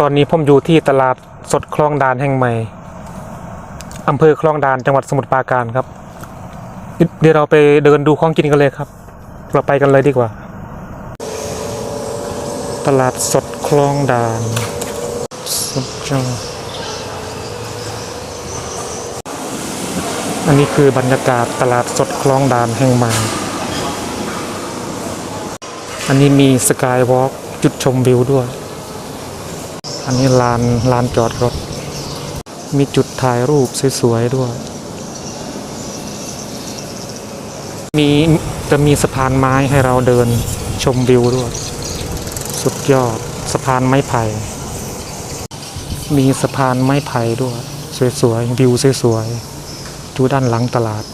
ตอนนี้ผมอยู่ที่ตลาดสดคลองดานแห่งใหม่ อำเภอคลองดานจังหวัดสมุทรปราการครับ เดี๋ยวเราไปเดินดูของกินกันเลยครับ เราไปกันเลยดีกว่า ตลาดสดคลองดานสุดยอดอันนี้คือบรรยากาศตลาดสดคลองดานแห่งใหม่ อันนี้มีสกายวอล์กจุดชมวิวด้วย อันนี้ลานลานจอดรถ มีจุดถ่ายรูปสวยๆด้วย มีจะมีสะพานไม้ให้เราเดินชมวิวด้วย สุดยอดสะพานไม้ไผ่ มีสะพานไม้ไผ่ด้วย สวยๆวิวสวยๆดูด้านหลังตลาด